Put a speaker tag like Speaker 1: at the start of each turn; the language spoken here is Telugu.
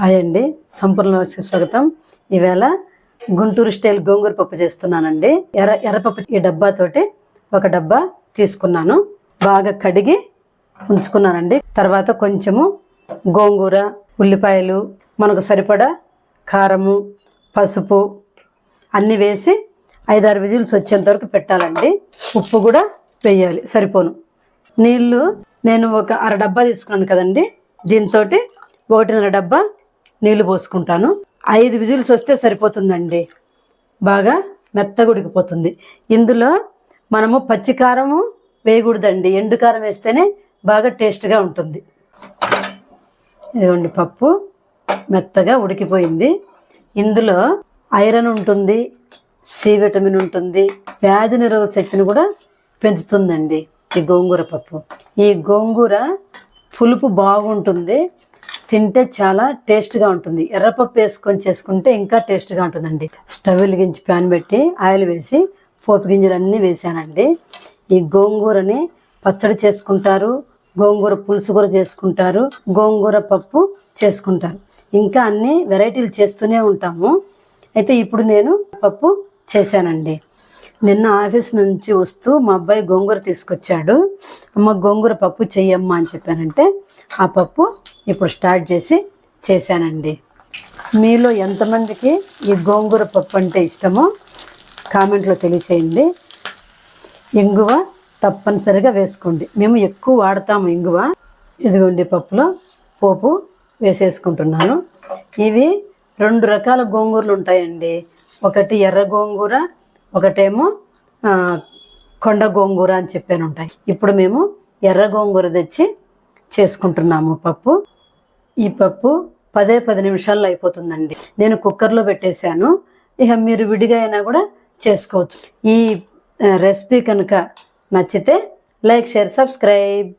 Speaker 1: హాయ్ అండి. సంపూర్ణ స్వాగతం. ఈవేళ గుంటూరు స్టైల్ గోంగూర పప్పు చేస్తున్నానండి. ఎర్ర ఎర్రపప్పు ఈ డబ్బాతోటి ఒక డబ్బా తీసుకున్నాను. బాగా కడిగి ఉంచుకున్నానండి. తర్వాత కొంచెము గోంగూర ఉల్లిపాయలు మనకు సరిపడా కారము పసుపు అన్నీ వేసి ఐదారు విజిల్స్ వచ్చేంత వరకు పెట్టాలండి. ఉప్పు కూడా వేయాలి. సరిపోను. నీళ్ళు నేను ఒక అర డబ్బా తీసుకున్నాను కదండి. దీంతో ఒకటిన్నర డబ్బా నీళ్ళు పోసుకుంటాను. ఐదు విజిల్స్ వస్తే సరిపోతుందండి. బాగా మెత్తగా ఉడికిపోతుంది ఇందులో మనము పచ్చికారము వేయకూడదండి. ఎండు కారం వేస్తేనే బాగా టేస్ట్గా ఉంటుంది. ఇదిగోండి పప్పు మెత్తగా ఉడికిపోయింది. ఇందులో ఐరన్ ఉంటుంది సి విటమిన్ ఉంటుంది వ్యాధి నిరోధక శక్తిని కూడా పెంచుతుందండి ఈ గోంగూర పప్పు. ఈ గోంగూర పులుపు బాగుంటుంది. తింటే చాలా టేస్ట్గా ఉంటుంది. ఎర్రపప్పు వేసుకొని చేసుకుంటే ఇంకా టేస్ట్గా ఉంటుందండి. స్టవ్ వెలిగించి ప్యాన్ పెట్టి ఆయిల్ వేసి పోపు గింజలు అన్నీ వేసానండి. ఈ గోంగూరని పచ్చడి చేసుకుంటారు గోంగూర పులుసు కూర చేసుకుంటారు గోంగూర పప్పు చేసుకుంటారు. ఇంకా అన్ని వెరైటీలు చేస్తూనే ఉంటాము. అయితే ఇప్పుడు నేను పప్పు చేశానండి. నిన్న ఆఫీస్ నుంచి వస్తూ మా అబ్బాయి గోంగూర తీసుకొచ్చాడు. అమ్మ గోంగూర పప్పు చెయ్యమ్మా అని చెప్పానంటే ఆ పప్పు ఇప్పుడు స్టార్ట్ చేసి చేశానండి. మీలో ఎంతమందికి ఈ గోంగూర పప్పు అంటే ఇష్టమో కామెంట్లో తెలియచేయండి. ఇంగువ తప్పనిసరిగా వేసుకోండి. మేము ఎక్కువ వాడతాము ఇంగువ. ఇదిగోండి పప్పులో పోపు వేసేసుకుంటున్నాను. ఇవి రెండు రకాల గోంగూరలు ఉంటాయండి. ఒకటి ఎర్ర గోంగూర ఒకటేమో కొండ గోంగూర అని చెప్పాను ఉంటాయి ఇప్పుడు మేము ఎర్ర గోంగూర తెచ్చి చేసుకుంటున్నాము పప్పు. ఈ పప్పు పదే పది నిమిషాల్లో అయిపోతుందండి. నేను కుక్కర్లో పెట్టేశాను. ఇక మీరు విడిగా అయినా కూడా చేసుకోవచ్చు. ఈ రెసిపీ కనుక నచ్చితే లైక్ షేర్ సబ్స్క్రైబ్.